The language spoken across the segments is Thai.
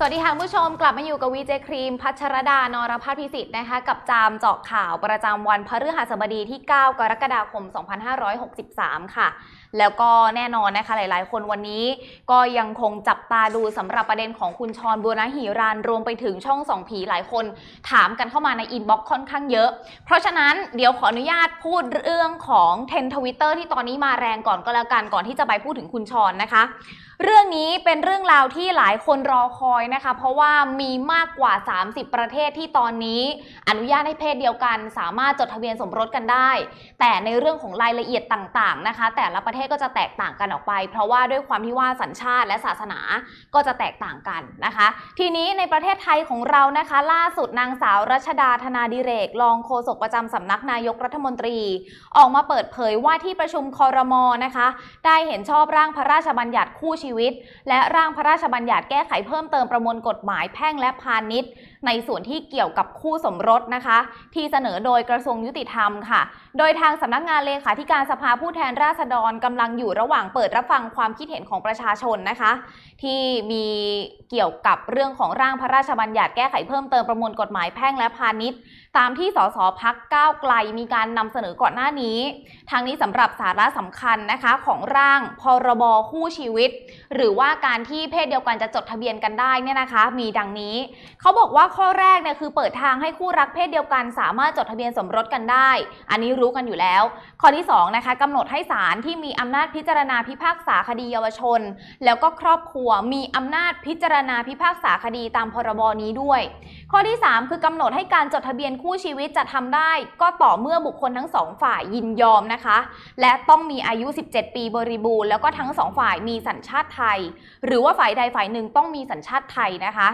สวัสดีค่ะผู้ชมกลับมาอยู่กับวีเจครีม พัชรดานรพัฒนพิสิทธิ์นะคะ กับจามเจาะข่าวประจำวันพฤหัสบดีที่ 9 กรกฎาคม 2563 ค่ะ แล้วก็แน่นอนนะคะหลายๆ คนวันนี้ก็ยังคงจับตาดูสำหรับประเด็นของคุณชรบัวนะหีรานรวมไปถึงช่องสองผีหลายคนถามกันเข้ามาในอินบ็อกซ์ค่อนข้างเยอะ เพราะฉะนั้นเดี๋ยวขออนุญาตพูดเรื่องของเทนทวิตเตอร์ที่ตอนนี้มาแรงก่อนก็แล้วกันก่อนที่จะไปพูดถึงคุณชรนะคะ เรื่องนี้เป็นเรื่องราวที่หลายคนรอคอยนะคะ เพราะว่ามีมากกว่า 30 ประเทศที่ตอนนี้ อนุญาตให้เพศเดียวกัน สามารถจดทะเบียนสมรสกันได้ แต่ในเรื่องของรายละเอียดต่างๆนะคะ แต่ละประเทศก็จะแตกต่างกันออกไป เพราะว่าด้วยความที่ว่าสัญชาติและศาสนาก็จะแตกต่างกันนะคะ ทีนี้ในประเทศไทยของเรานะคะ ล่าสุดนางสาวรัชดาธนาดิเรกรองโฆษกประจำสำนักนายกรัฐมนตรี ออกมาเปิดเผยว่าที่ประชุมคอรมอนะคะ ได้เห็นชอบร่างพระราชบัญญัติคู่ชีวิต และร่างพระราชบัญญัติแก้ไขเพิ่มเติมประมวลกฎหมายแพ่งและพาณิชย์ ในส่วนที่เกี่ยวกับคู่สมรสนะคะ ที่เสนอโดยกระทรวงยุติธรรมค่ะ โดยทางสำนักงานเลขาธิการสภาผู้แทนราษฎรกำลังอยู่ระหว่างเปิดรับฟังความคิดเห็นของประชาชนนะคะ ที่มีเกี่ยวกับเรื่องของร่างพระราชบัญญัติแก้ไขเพิ่มเติมประมวลกฎหมายแพ่งและพาณิชย์ ตามที่สสพักก้าวไกลมีการนำเสนอก่อนหน้านี้ ทางนี้สำหรับสาระสำคัญนะคะของร่างพรบคู่ชีวิตหรือว่าการที่เพศเดียวกันจะจดทะเบียนกันได้เนี่ยนะคะ มีดังนี้ เขาบอกว่าข้อแรกเนี่ยคือเปิดทางให้คู่รักเพศเดียวกัน สามารถจดทะเบียนสมรสกันได้ อันนี้รู้กันอยู่แล้ว ข้อที่สองนะคะกำหนดให้ศาลที่มีอำนาจพิจารณาพิพากษาคดีเยาวชน แล้วก็ครอบครัวมีอำนาจพิจารณาพิพากษาคดีตามพรบนี้ด้วย ข้อที่ 3 คือกำหนดให้การจดทะเบียนคู่ชีวิตจะทำได้ ก็ต่อเมื่อบุคคลทั้งสองฝ่ายยินยอมนะคะ และต้องมีอายุ 17 ปีบริบูรณ์แล้วก็ทั้งสองฝ่ายมีสัญชาติไทย หรือว่าฝ่ายใดฝ่ายหนึ่งต้องมีสัญชาติไทยนะคะ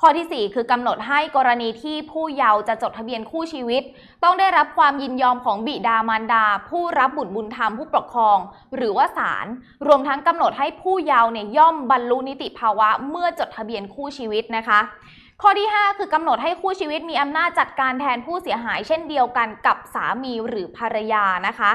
ข้อทีสี่4 คือกำหนดให้กรณีที่ผู้เยาว์จะจดทะเบียนคู่ชีวิต ต้องได้รับความยินยอมของบิดามารดา ผู้รับบุตรบุญธรรมผู้ปกครอง หรือว่าศาลรวมทั้งกำหนดให้ผู้เยาว์เนี่ยย่อมบรรลุนิติภาวะเมื่อจดทะเบียนคู่ชีวิตนะคะ ข้อที่ 5 คือกำหนดให้คู่ชีวิตมีอำนาจจัดการแทนผู้เสียหาย เช่นเดียวกันกับสามีหรือภรรยานะคะ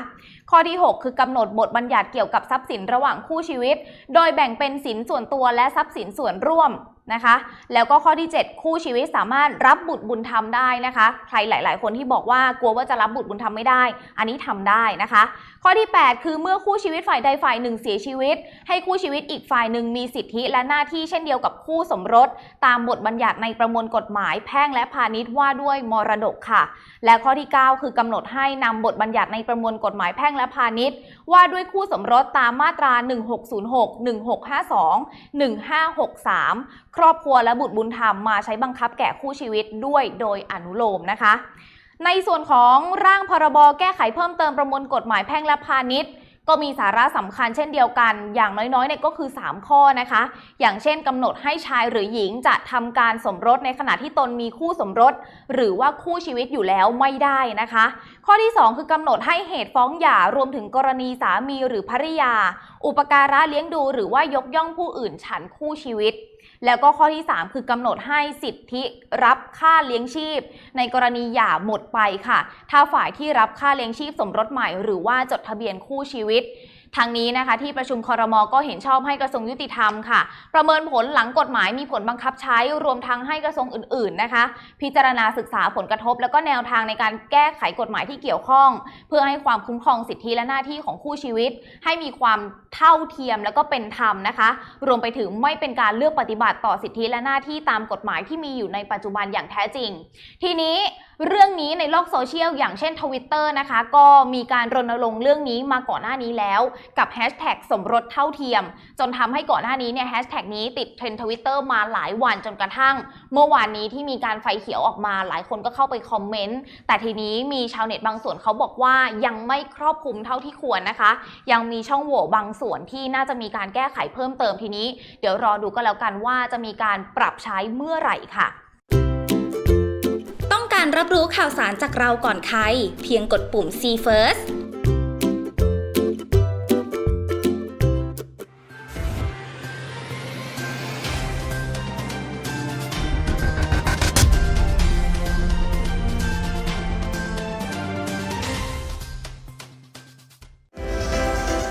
ข้อที่ 6 คือกำหนดบทบัญญัติเกี่ยวกับทรัพย์สินระหว่างคู่ชีวิต โดยแบ่งเป็นสินส่วนตัวและทรัพย์สินส่วนร่วม นะคะ แล้วก็ข้อที่ 7 คู่ชีวิตสามารถรับบุตรบุญธรรมได้นะคะ ใครหลาย ๆ คนที่บอกว่ากลัวว่าจะรับบุตรบุญธรรมไม่ได้ อันนี้ทำได้นะคะ ข้อที่ 8 คือเมื่อคู่ชีวิตฝ่ายใดฝ่ายหนึ่งเสียชีวิต ให้คู่ชีวิตอีกฝ่ายหนึ่งมีสิทธิและหน้าที่เช่นเดียวกับคู่สมรส ตามบทบัญญัติในประมวลกฎหมายแพ่งและพาณิชย์ว่าด้วยมรดกค่ะ และข้อที่ 9 คือกำหนดให้นำบทบัญญัติในประมวลกฎหมายแพ่งและพาณิชย์ ว่าด้วยคู่สมรสตามมาตรา 1606 1652 1563ครอบครัวและบุตรบุญธรรมมาใช้บังคับแก่คู่ชีวิตด้วยโดยอนุโลมนะคะ ในส่วนของร่างพรบแก้ไขเพิ่มเติมประมวลกฎหมายแพ่งและพาณิชย์ก็มีสาระสำคัญเช่นเดียวกัน อย่างน้อยๆเนี่ยก็คือ 3 ข้อนะคะ อย่างเช่นกำหนดให้ชายหรือหญิงจะทำการสมรสในขณะที่ตนมีคู่สมรส หรือว่าคู่ชีวิตอยู่แล้วไม่ได้นะคะ ข้อที่ 2 คือกำหนดให้เหตุฟ้องหย่ารวมถึงกรณีสามีหรือภริยาอุปการะเลี้ยงดูหรือว่ายกย่องผู้อื่นฉันคู่ชีวิต แล้วก็ข้อที่ 3 คือกำหนดให้สิทธิรับค่าเลี้ยงชีพ ในกรณีหย่าหมดไปค่ะ ถ้าฝ่ายที่รับค่าเลี้ยงชีพสมรสใหม่ หรือว่าจดทะเบียนคู่ชีวิต ทางนี้นะคะที่ประชุมคอรมอก็เห็นชอบให้กระทรวงยุติธรรมค่ะ ประเมินผลหลังกฎหมายมีผลบังคับใช้รวมทั้งให้กระทรวงอื่น ๆนะคะ พิจารณาศึกษาผลกระทบ แล้วก็แนวทางในการแก้ไขกฎหมายที่เกี่ยวข้อง เพื่อให้ความคุ้มครองสิทธิและหน้าที่ของคู่ชีวิต ให้มีความเท่าเทียมแล้วก็เป็นธรรมนะคะ รวมไปถึงไม่เป็นการเลือกปฏิบัติต่อสิทธิและหน้าที่ตามกฎหมายที่มีอยู่ในปัจจุบันอย่างแท้จริง ทีนี้เรื่องนี้ในโลกโซเชียลอย่างเช่นทวิตเตอร์นะคะ ก็มีการรณรงค์เรื่องนี้มาก่อนหน้านี้แล้วกับแฮชแท็กสมรสเท่าเทียม จนทำให้ก่อนหน้านี้เนี่ยแฮชแท็กนี้ติดเทรนด์ทวิตเตอร์มาหลายวันจนกระทั่ง เมื่อวานนี้ที่มีการไฟเขียวออกมาหลายคนก็เข้าไปคอมเมนต์ แต่ทีนี้มีชาวเน็ตบางส่วนเขาบอกว่ายังไม่ครอบคลุมเท่าที่ควรนะคะ ยังมีช่องโหว่บางส่วนที่น่าจะมีการแก้ไขเพิ่มเติมทีนี้ เดี๋ยวรอดูก็แล้วกันว่าจะมีการปรับใช้เมื่อไหร่ค่ะต้องการรับรู้ข่าวสารจากเราก่อนใคร เพียงกดปุ่ม See First